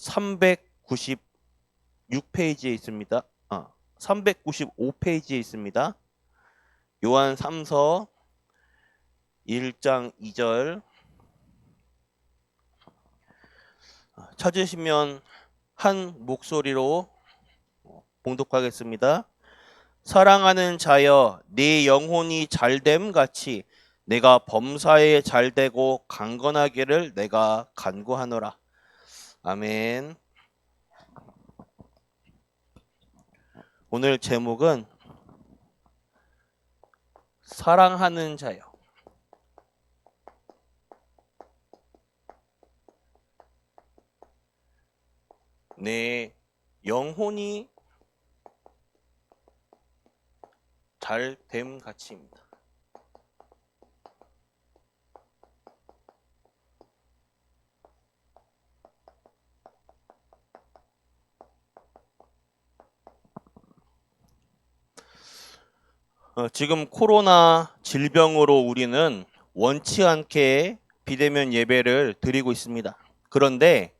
396페이지에 있습니다. 아, 395페이지에 있습니다. 요한 3서 1장 2절 찾으시면 한 목소리로 봉독하겠습니다. 사랑하는 자여 네 영혼이 잘됨 같이 내가 범사에 잘되고 강건하기를 내가 간구하노라. 아멘. 오늘 제목은 사랑하는 자요. 내 영혼이 잘됨 같이입니다. 지금 코로나 질병으로 우리는 원치 않게 비대면 예배를 드리고 있습니다. 그런데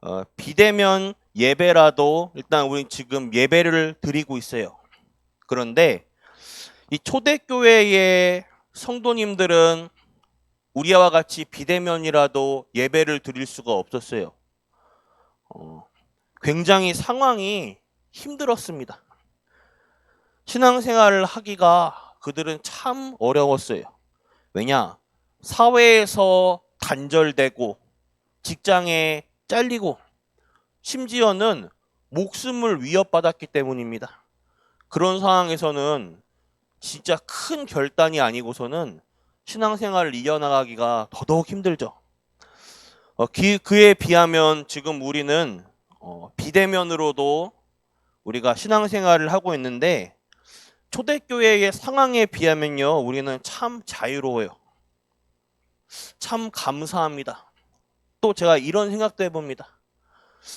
어, 비대면 예배라도 일단 우리 지금 예배를 드리고 있어요. 그런데 이 초대교회의 성도님들은 우리와 같이 비대면이라도 예배를 드릴 수가 없었어요. 어, 굉장히 상황이 힘들었습니다. 신앙생활을 하기가 그들은 참 어려웠어요. 왜냐? 사회에서 단절되고 직장에 잘리고 심지어는 목숨을 위협받았기 때문입니다. 그런 상황에서는 진짜 큰 결단이 아니고서는 신앙생활을 이어나가기가 더더욱 힘들죠. 어, 기, 그에 비하면 지금 우리는 어, 비대면으로도 우리가 신앙생활을 하고 있는데 초대교회의 상황에 비하면요, 우리는 참 자유로워요. 참 감사합니다. 또 제가 이런 생각도 해봅니다.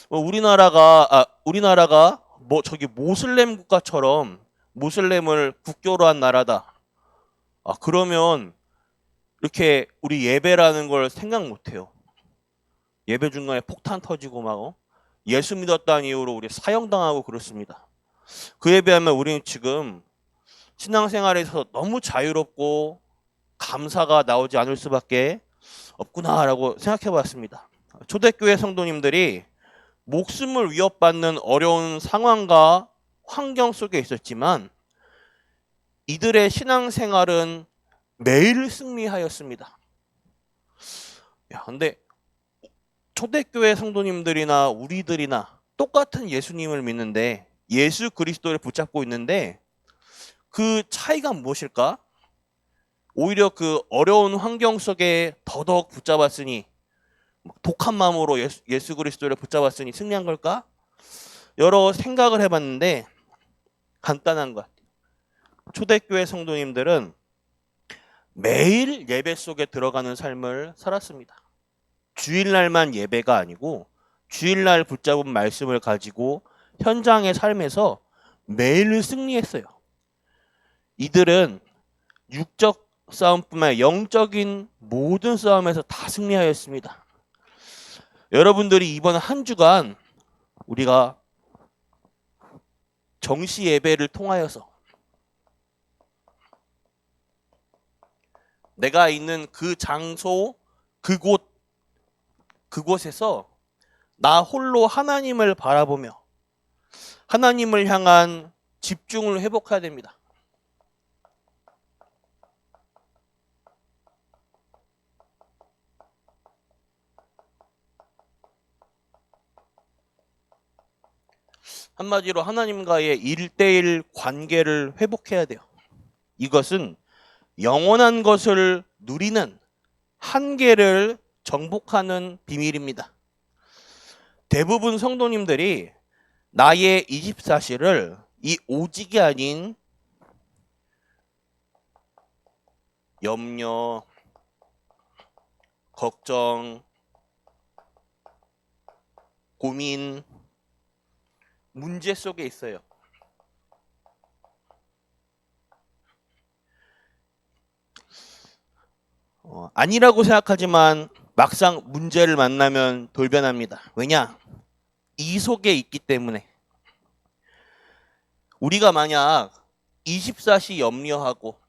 뭐 우리나라가 아, 우리나라가 뭐 저기 모슬렘 국가처럼 모슬렘을 국교로 한 나라다. 아 그러면 이렇게 우리 예배라는 걸 생각 못 해요. 예배 중간에 폭탄 터지고 막 어? 예수 믿었다는 이유로 우리 사형당하고 그렇습니다. 그에 비하면 우리는 지금 신앙생활에서 너무 자유롭고 감사가 나오지 않을 수밖에 없구나라고 생각해 봤습니다. 초대교회 성도님들이 목숨을 위협받는 어려운 상황과 환경 속에 있었지만 이들의 신앙생활은 매일 승리하였습니다. 야, 근데 초대교회 성도님들이나 우리들이나 똑같은 예수님을 믿는데 예수 그리스도를 붙잡고 있는데 그 차이가 무엇일까? 오히려 그 어려운 환경 속에 더더욱 붙잡았으니 독한 마음으로 예수, 예수 그리스도를 붙잡았으니 승리한 걸까? 여러 생각을 해봤는데 간단한 것 같아요. 초대교회 성도님들은 매일 예배 속에 들어가는 삶을 살았습니다. 주일날만 예배가 아니고 주일날 붙잡은 말씀을 가지고 현장의 삶에서 매일 승리했어요. 이들은 육적 싸움뿐만 아니라 영적인 모든 싸움에서 다 승리하였습니다. 여러분들이 이번 한 주간 우리가 정시 예배를 통하여서 내가 있는 그 장소, 그곳, 그곳에서 나 홀로 하나님을 바라보며 하나님을 향한 집중을 회복해야 됩니다. 한마디로 하나님과의 일대일 관계를 회복해야 돼요. 이것은 영원한 것을 누리는 한계를 정복하는 비밀입니다. 대부분 성도님들이 나의 24시를 이 오직이 아닌 염려, 걱정, 고민, 문제 속에 있어요. 어, 아니라고 생각하지만 막상 문제를 만나면 돌변합니다. 왜냐? 이 속에 있기 때문에. 우리가 만약 24시 염려하고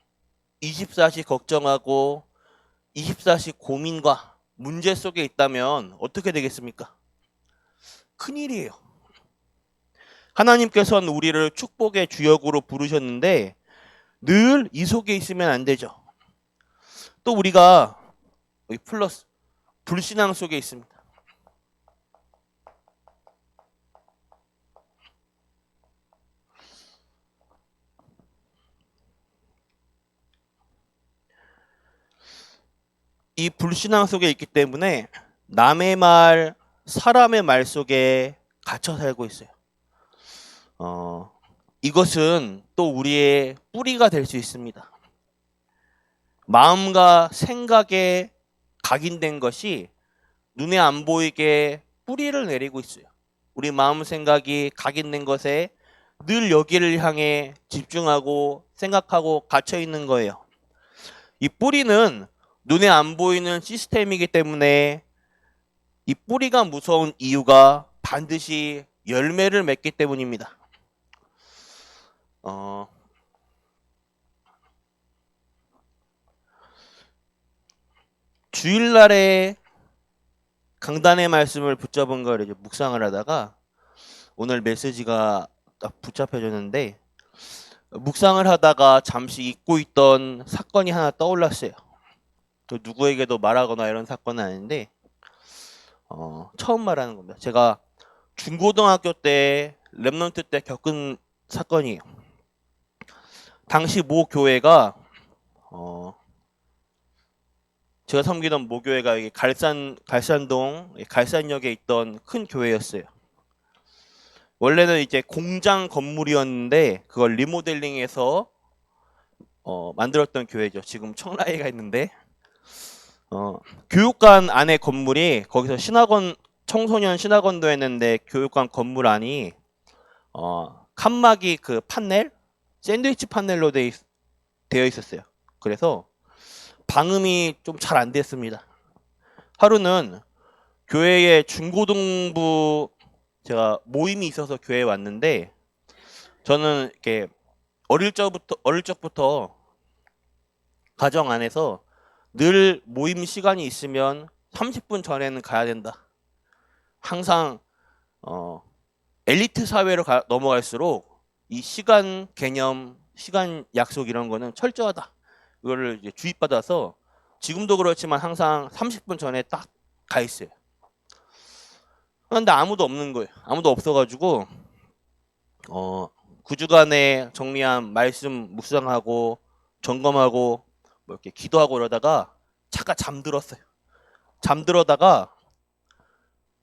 24시 걱정하고 24시 고민과 문제 속에 있다면 어떻게 되겠습니까? 큰일이에요. 하나님께서는 우리를 축복의 주역으로 부르셨는데 늘 이 속에 있으면 안 되죠. 또 우리가 플러스 불신앙 속에 있습니다. 이 불신앙 속에 있기 때문에 남의 말, 사람의 말 속에 갇혀 살고 있어요. 어, 이것은 또 우리의 뿌리가 될 수 있습니다. 마음과 생각에 각인된 것이 눈에 안 보이게 뿌리를 내리고 있어요. 우리 마음 생각이 각인된 것에 늘 여기를 향해 집중하고 생각하고 갇혀 있는 거예요. 이 뿌리는 눈에 안 보이는 시스템이기 때문에 이 뿌리가 무서운 이유가 반드시 열매를 맺기 때문입니다. 어, 주일날에 강단의 말씀을 붙잡은 걸 이제 묵상을 하다가 오늘 메시지가 딱 붙잡혀졌는데 묵상을 하다가 잠시 잊고 있던 사건이 하나 떠올랐어요. 또 누구에게도 말하거나 이런 사건은 아닌데 어, 처음 말하는 겁니다. 제가 중고등학교 때 랩런트 때 겪은 사건이에요. 당시 모 교회가 어, 제가 섬기던 모 교회가 여기 갈산 갈산동 갈산역에 있던 큰 교회였어요. 원래는 이제 공장 건물이었는데 그걸 리모델링해서 어, 만들었던 교회죠. 지금 청라에가 있는데 어, 교육관 안에 건물이 거기서 신학원 청소년 신학원도 했는데 교육관 건물 안이 어, 칸막이 그 판넬 샌드위치 판넬로 돼 있, 되어 있었어요. 그래서 방음이 좀 잘 안 됐습니다. 하루는 교회에 중고등부 제가 모임이 있어서 교회에 왔는데 저는 이렇게 어릴 적부터 어릴 적부터 가정 안에서 늘 모임 시간이 있으면 30분 전에는 가야 된다. 항상 어, 엘리트 사회로 가- 넘어갈수록 이 시간 개념, 시간 약속 이런 거는 철저하다. 이거를 이제 주입받아서 지금도 그렇지만 항상 30분 전에 딱 가 있어요. 그런데 아무도 없는 거예요. 아무도 없어가지고 어, 9주간에 정리한 말씀 묵상하고 점검하고 뭐 이렇게 기도하고 이러다가 잠깐 잠들었어요. 잠들어다가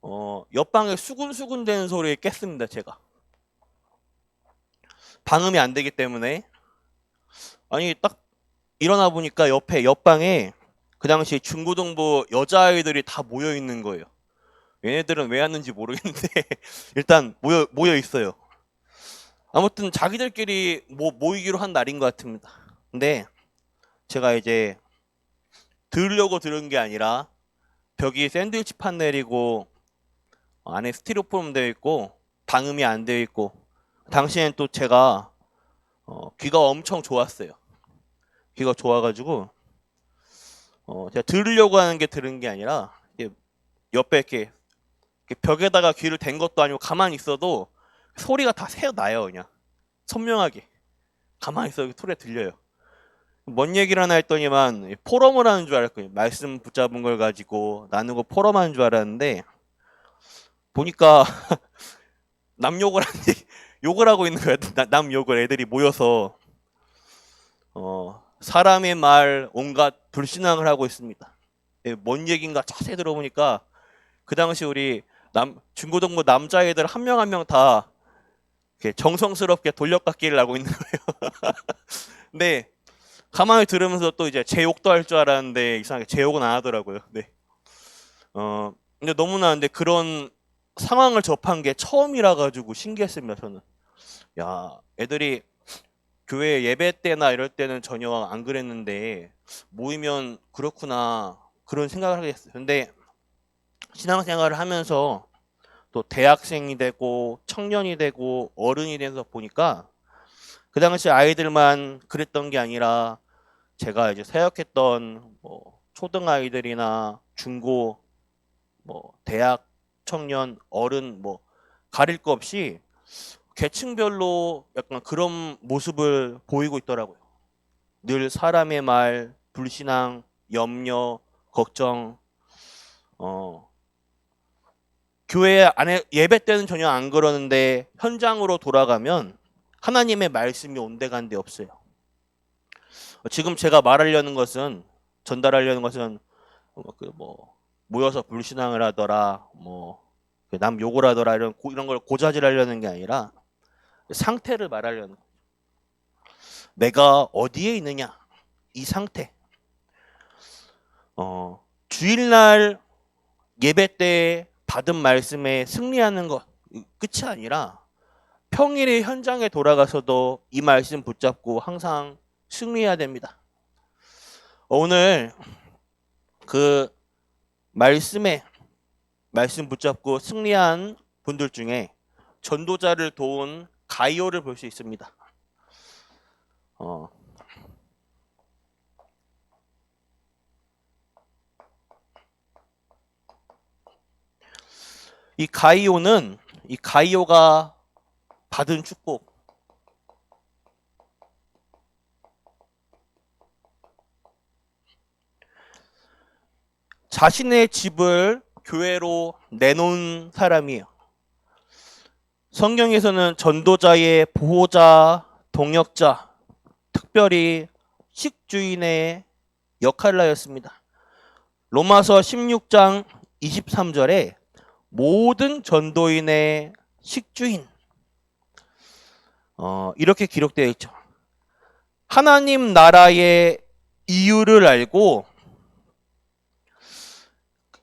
어, 옆방에 수근수근 되는 소리에 깼습니다. 제가 방음이 안 되기 때문에 아니 딱 일어나 보니까 옆에 옆방에 그 당시 중고등부 여자아이들이 다 모여 있는 거예요. 얘네들은 왜 왔는지 모르겠는데 일단 모여 모여 있어요. 아무튼 자기들끼리 뭐 모이기로 한 날인 것 같습니다. 근데 제가 이제 들으려고 들은 게 아니라 벽이 샌드위치 판넬이고 안에 스티로폼 되어 있고 방음이 안 되어 있고 당시엔 또 제가 어, 귀가 엄청 좋았어요. 귀가 좋아가지고 어, 제가 들으려고 하는 게 들은 게 아니라 옆에 이렇게, 이렇게 벽에다가 귀를 댄 것도 아니고 가만히 있어도 소리가 다 새어 나요 그냥 선명하게 가만히 있어도 소리가 들려요. 뭔 얘기를 하나 했더니만 포럼을 하는 줄 알았거든요. 말씀 붙잡은 걸 가지고 나누고 포럼하는 줄 알았는데 보니까 남 욕을 하는데 욕을 하고 있는 거야. 나- 남 욕을 애들이 모여서 어, 사람의 말 온갖 불신앙을 하고 있습니다. 예, 뭔 얘기인가 자세히 들어보니까 그 당시 우리 남 중고등부 남자애들 한 명 한 명 다 정성스럽게 돌려깎기를 하고 있는 거예요. 근데 가만히 들으면서 또 이제 제 욕도 할 줄 알았는데 이상하게 제 욕은 안 하더라고요. 네. 어 근데 너무나 근데 그런 상황을 접한 게 처음이라 가지고 신기했습니다. 저는. 야, 애들이 교회 예배 때나 이럴 때는 전혀 안 그랬는데 모이면 그렇구나. 그런 생각을 하게 됐어요. 근데 신앙생활을 하면서 또 대학생이 되고 청년이 되고 어른이 돼서 보니까 그 당시 아이들만 그랬던 게 아니라 제가 이제 사역했던 뭐 초등 아이들이나 중고 뭐 대학 청년 어른 뭐 가릴 거 없이 계층별로 약간 그런 모습을 보이고 있더라고요. 늘 사람의 말, 불신앙, 염려, 걱정, 어, 교회 안에 예배 때는 전혀 안 그러는데 현장으로 돌아가면 하나님의 말씀이 온데간데 없어요. 지금 제가 말하려는 것은 전달하려는 것은 그뭐 모여서 불신앙을 하더라, 뭐 남 욕을 하더라 이런 고- 이런 걸 고자질하려는 게 아니라 상태를 말하려는 거예요. 내가 어디에 있느냐 이 상태. 어, 주일날 예배 때 받은 말씀에 승리하는 것 끝이 아니라 평일에 현장에 돌아가서도 이 말씀 붙잡고 항상 승리해야 됩니다. 오늘 그 말씀에 말씀 붙잡고 승리한 분들 중에 전도자를 도운 가이오를 볼 수 있습니다. 어, 이 가이오는 이 가이오가 받은 축복 자신의 집을 교회로 내놓은 사람이에요. 성경에서는 전도자의 보호자, 동역자, 특별히 식주인의 역할을 하였습니다. 로마서 16장 23절에 모든 전도인의 식주인 어, 이렇게 기록되어 있죠. 하나님 나라의 이유를 알고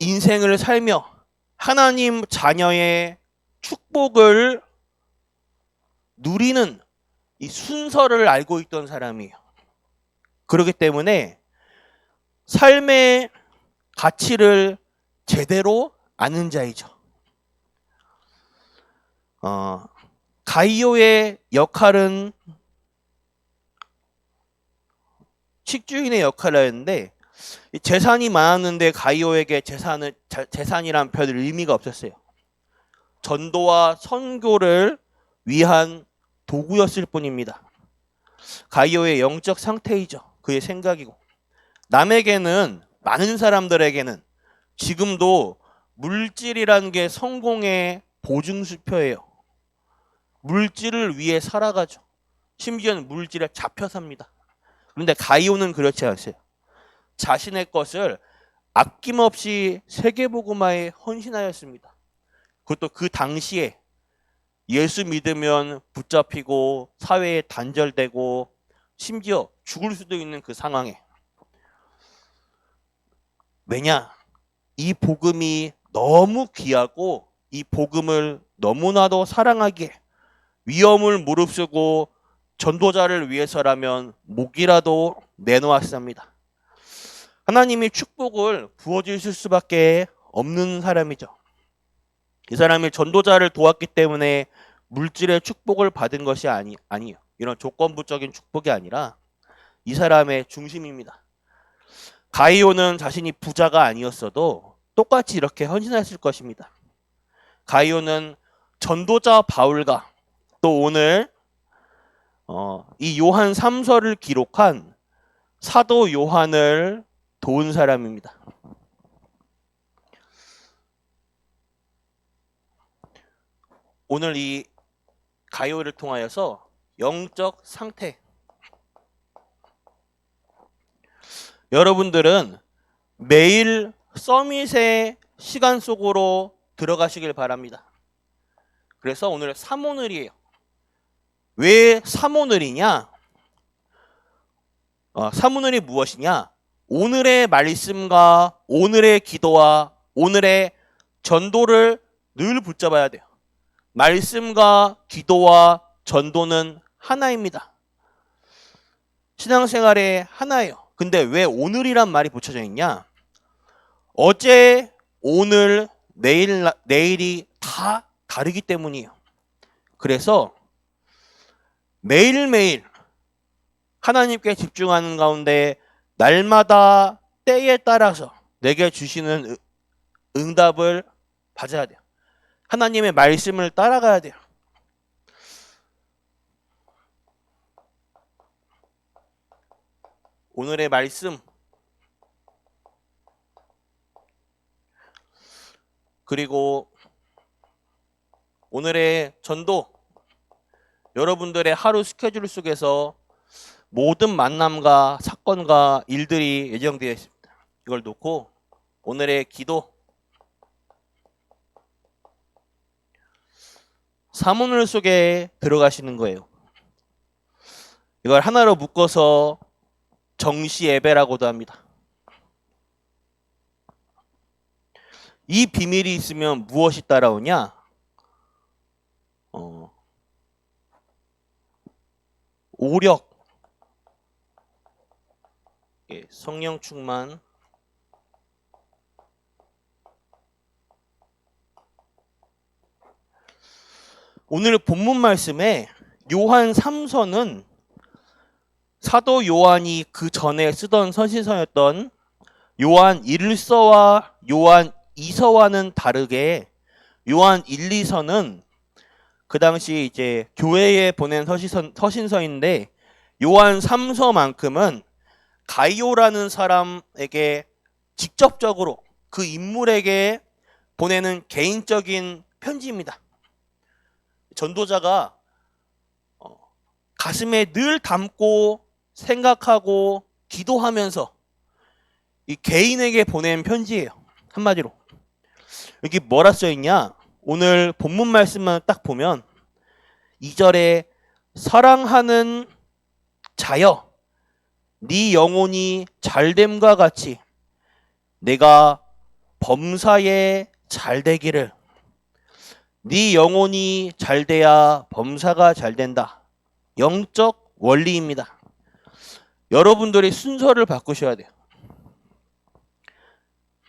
인생을 살며 하나님 자녀의 축복을 누리는 이 순서를 알고 있던 사람이에요. 그렇기 때문에 삶의 가치를 제대로 아는 자이죠. 어, 가이오의 역할은 식주인의 역할을 했는데 이 재산이 많았는데 가이오에게 재산을 자- 재산이란 별 의미가 없었어요. 전도와 선교를 위한 도구였을 뿐입니다. 가이오의 영적 상태이죠. 그의 생각이고 남에게는 많은 사람들에게는 지금도 물질이란 게 성공의 보증수표예요. 물질을 위해 살아가죠. 심지어는 물질에 잡혀 삽니다. 그런데 가이오는 그렇지 않으세요. 자신의 것을 아낌없이 세계복음화에 헌신하였습니다. 그것도 그 당시에 예수 믿으면 붙잡히고 사회에 단절되고 심지어 죽을 수도 있는 그 상황에 왜냐? 이 복음이 너무 귀하고 이 복음을 너무나도 사랑하기에 위험을 무릅쓰고 전도자를 위해서라면 목이라도 내놓았습니다. 하나님이 축복을 부어주실 수밖에 없는 사람이죠. 이 사람이 전도자를 도왔기 때문에 물질의 축복을 받은 것이 아니, 아니에요. 이런 조건부적인 축복이 아니라 이 사람의 중심입니다. 가이오는 자신이 부자가 아니었어도 똑같이 이렇게 헌신했을 것입니다. 가이오는 전도자 바울과 또 오늘 어, 이 요한 3서를 기록한 사도 요한을 도운 사람입니다. 오늘 이 가요를 통하여서 영적 상태 여러분들은 매일 서밋의 시간 속으로 들어가시길 바랍니다. 그래서 오늘 3오늘이에요. 왜 3오늘이냐? 어, 3오늘이 무엇이냐? 오늘의 말씀과 오늘의 기도와 오늘의 전도를 늘 붙잡아야 돼요. 말씀과 기도와 전도는 하나입니다. 신앙생활의 하나예요. 근데 왜 오늘이란 말이 붙여져 있냐? 어제, 오늘, 내일, 나- 내일이 다 다르기 때문이에요. 그래서 매일매일 하나님께 집중하는 가운데 날마다 때에 따라서 내게 주시는 응- 응답을 받아야 돼요. 하나님의 말씀을 따라가야 돼요. 오늘의 말씀 그리고 오늘의 전도 여러분들의 하루 스케줄 속에서 모든 만남과 사건과 일들이 예정되어 있습니다. 이걸 놓고 오늘의 기도 사문을 속에 들어가시는 거예요. 이걸 하나로 묶어서 정시 예배라고도 합니다. 이 비밀이 있으면 무엇이 따라오냐? 어, 오력, 예, 성령 충만, 오늘 본문 말씀에 요한 3서는 사도 요한이 그 전에 쓰던 선신서였던 요한 1서와 요한 2서와는 다르게 요한 1, 2서는 그 당시 이제 교회에 보낸 서신서, 서신서인데 요한 3서만큼은 가이오라는 사람에게 직접적으로 그 인물에게 보내는 개인적인 편지입니다. 전도자가 어, 가슴에 늘 담고 생각하고 기도하면서 이 개인에게 보낸 편지예요. 한마디로. 여기 뭐라 써 있냐? 오늘 본문 말씀만 딱 보면 2절에 사랑하는 자여 네 영혼이 잘됨과 같이 내가 범사에 잘되기를 네 영혼이 잘 돼야 범사가 잘 된다. 영적 원리입니다. 여러분들이 순서를 바꾸셔야 돼요.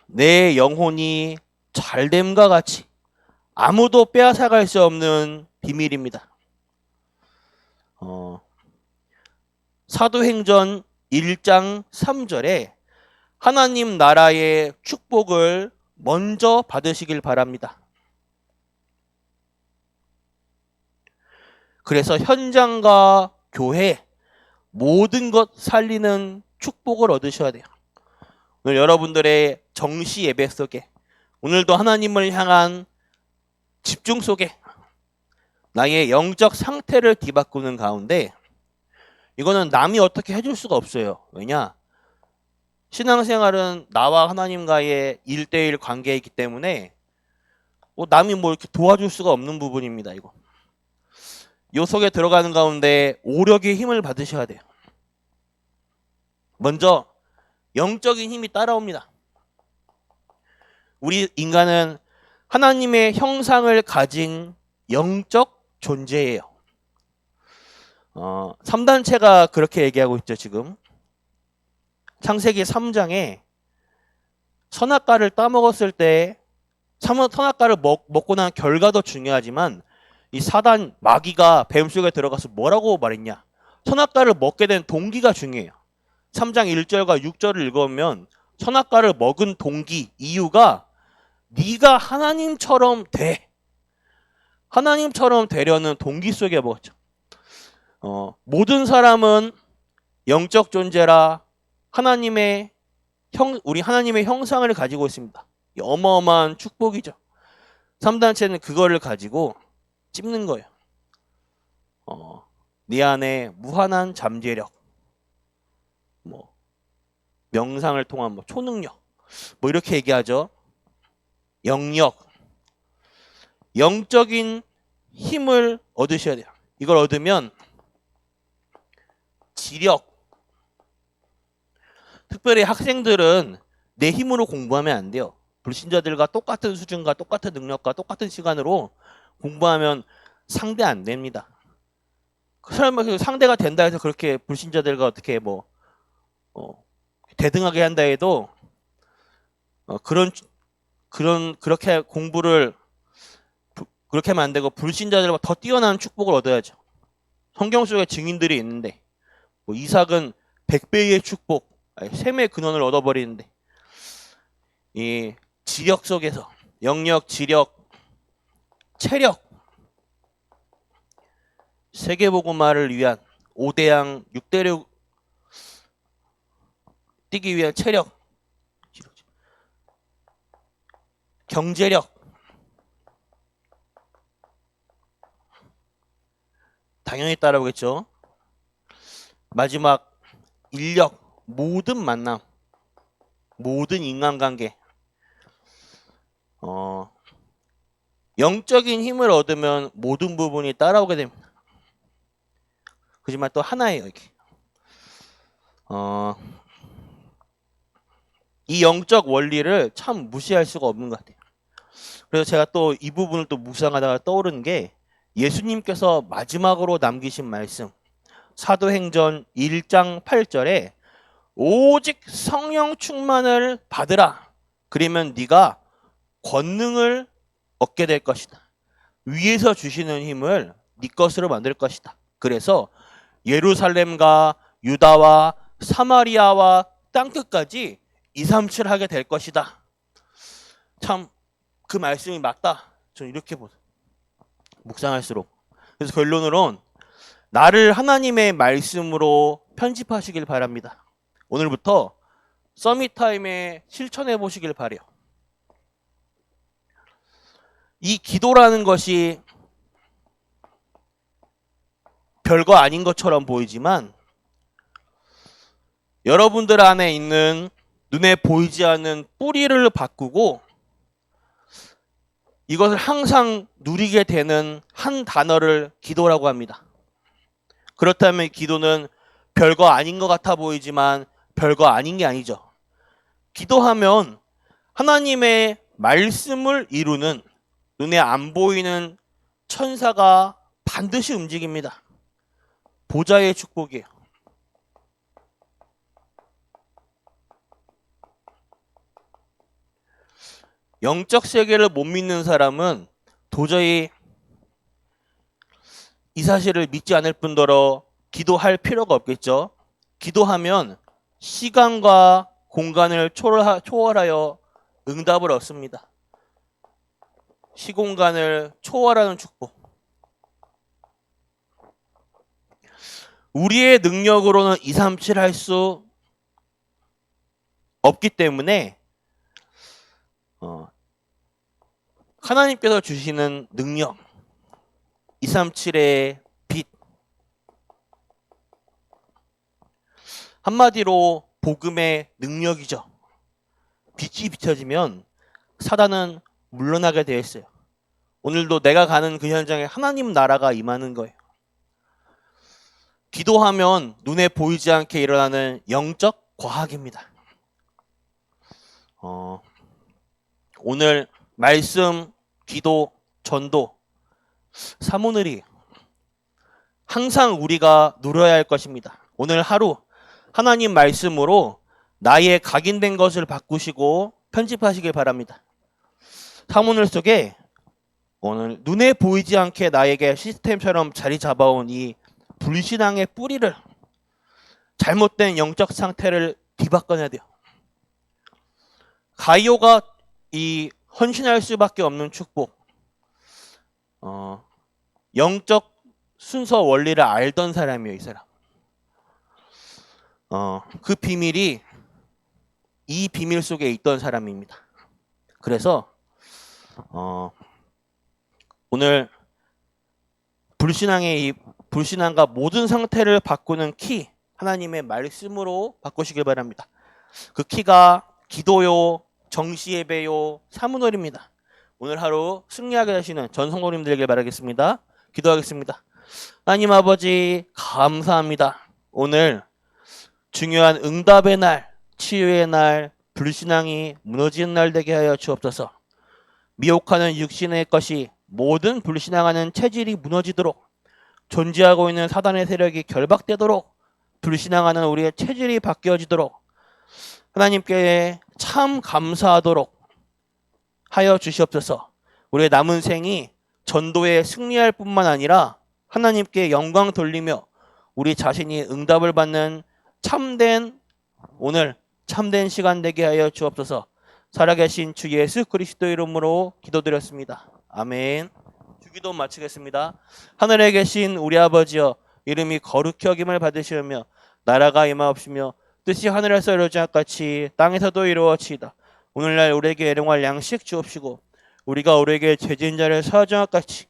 내 영혼이 잘됨과 같이 아무도 빼앗아갈 수 없는 비밀입니다. 어, 사도행전 1장 3절에 하나님 나라의 축복을 먼저 받으시길 바랍니다. 그래서 현장과 교회 모든 것 살리는 축복을 얻으셔야 돼요. 오늘 여러분들의 정시 예배 속에 오늘도 하나님을 향한 집중 속에 나의 영적 상태를 뒤바꾸는 가운데 이거는 남이 어떻게 해줄 수가 없어요. 왜냐? 신앙생활은 나와 하나님과의 일대일 관계이기 때문에 뭐 남이 뭐 이렇게 도와줄 수가 없는 부분입니다. 이거. 요 속에 들어가는 가운데 오력의 힘을 받으셔야 돼요. 먼저 영적인 힘이 따라옵니다. 우리 인간은 하나님의 형상을 가진 영적 존재예요. 어, 3단체가 그렇게 얘기하고 있죠, 지금. 창세기 3장에 선악과를 따먹었을 때 선- 선악과를 먹, 먹고 난 결과도 중요하지만 이 사단 마귀가 뱀 속에 들어가서 뭐라고 말했냐? 선악과를 먹게 된 동기가 중요해요. 3장 1절과 6절을 읽으면 선악과를 먹은 동기, 이유가 네가 하나님처럼 돼. 하나님처럼 되려는 동기 속에 먹었죠. 어, 모든 사람은 영적 존재라 하나님의 형, 우리 하나님의 형상을 가지고 있습니다. 이 어마어마한 축복이죠. 3단체는 그거를 가지고 찝는 거예요. 어, 네 안에 무한한 잠재력, 뭐 명상을 통한 뭐 초능력, 뭐 이렇게 얘기하죠. 영역, 영적인 힘을 얻으셔야 돼요. 이걸 얻으면 지력, 특별히 학생들은 내 힘으로 공부하면 안 돼요. 불신자들과 똑같은 수준과 똑같은 능력과 똑같은 시간으로 공부하면 상대 안 됩니다. 그그 상대가 된다 해서 그렇게 불신자들과 어떻게 뭐 어, 대등하게 한다 해도 어, 그런 그런 그렇게 공부를 부- 그렇게 하면 안 되고 불신자들보다 더 뛰어난 축복을 얻어야죠. 성경 속에 증인들이 있는데 뭐 이삭은 100배의 축복, 아니, 셈의 근원을 얻어버리는데 이 지력 속에서 영역, 지력, 체력. 세계보고마를 위한 5대양 6대륙 뛰기 위한 체력. 경제력. 당연히 따라오겠죠. 마지막 인력 모든 만남 모든 인간관계. 어 영적인 힘을 얻으면 모든 부분이 따라오게 됩니다. 그지만 또 하나예요 이게. 어, 이 영적 원리를 참 무시할 수가 없는 것 같아요. 그래서 제가 또 이 부분을 또 묵상하다가 떠오른 게 예수님께서 마지막으로 남기신 말씀 사도행전 1장 8절에 오직 성령 충만을 받으라. 그러면 네가 권능을 얻게 될 것이다. 위에서 주시는 힘을 네 것으로 만들 것이다. 그래서 예루살렘과 유다와 사마리아와 땅끝까지 2, 3, 7 하게 될 것이다. 참 그 말씀이 맞다. 저는 이렇게 보 묵상할수록. 그래서 결론으론 나를 하나님의 말씀으로 편집하시길 바랍니다. 오늘부터 서밋 타임에 실천해 보시길 바래요. 이 기도라는 것이 별거 아닌 것처럼 보이지만 여러분들 안에 있는 눈에 보이지 않는 뿌리를 바꾸고 이것을 항상 누리게 되는 한 단어를 기도라고 합니다. 그렇다면 기도는 별거 아닌 것 같아 보이지만 별거 아닌 게 아니죠. 기도하면 하나님의 말씀을 이루는 눈에 안 보이는 천사가 반드시 움직입니다. 보좌의 축복이에요. 영적 세계를 못 믿는 사람은 도저히 이 사실을 믿지 않을 뿐더러 기도할 필요가 없겠죠. 기도하면 시간과 공간을 초월하- 초월하여 응답을 얻습니다. 시공간을 초월하는 축복. 우리의 능력으로는 2, 3, 7 할 수 없기 때문에 어, 하나님께서 주시는 능력 2, 3, 7의 빛 한마디로 복음의 능력이죠. 빛이 비춰지면 사단은 물러나게 되어 있어요. 오늘도 내가 가는 그 현장에 하나님 나라가 임하는 거예요. 기도하면 눈에 보이지 않게 일어나는 영적 과학입니다. 어, 오늘 말씀, 기도, 전도, 사모늘이 항상 우리가 누려야 할 것입니다. 오늘 하루 하나님 말씀으로 나의 각인된 것을 바꾸시고 편집하시길 바랍니다. 사모늘 속에 오늘 눈에 보이지 않게 나에게 시스템처럼 자리 잡아온 이 불신앙의 뿌리를 잘못된 영적 상태를 뒤바꿔내야 돼요. 가이오가 이 헌신할 수밖에 없는 축복, 어, 영적 순서 원리를 알던 사람이에요, 이 사람. 어, 그 비밀이 이 비밀 속에 있던 사람입니다. 그래서 어, 오늘 불신앙의 이 불신앙과 모든 상태를 바꾸는 키 하나님의 말씀으로 바꾸시길 바랍니다. 그 키가 기도요, 정시 예배요, 사문월입니다. 오늘 하루 승리하게 하시는 전 성도님 되길 바라겠습니다. 기도하겠습니다. 하나님 아버지 감사합니다. 오늘 중요한 응답의 날, 치유의 날, 불신앙이 무너지는 날 되게 하여 주옵소서. 미혹하는 육신의 것이 모든 불신앙하는 체질이 무너지도록 존재하고 있는 사단의 세력이 결박되도록 불신앙하는 우리의 체질이 바뀌어지도록 하나님께 참 감사하도록 하여 주시옵소서. 우리의 남은 생이 전도에 승리할 뿐만 아니라 하나님께 영광 돌리며 우리 자신이 응답을 받는 참된 오늘 참된 시간 되게 하여 주옵소서. 살아계신 주 예수 그리스도 이름으로 기도드렸습니다. 아멘. 주기도 마치겠습니다. 하늘에 계신 우리 아버지여 이름이 거룩히 여김을 받으시며 나라가 임하옵시며 뜻이 하늘에서 이루어진 것 같이 땅에서도 이루어지이다. 오늘날 우리에게 일용할 양식 주옵시고 우리가 우리에게 죄진 자를 사하정 것 같이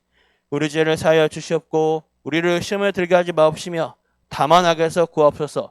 우리 죄를 사하여 주시옵고 우리를 시험에 들게 하지 마옵시며 다만 악에서 구하옵소서.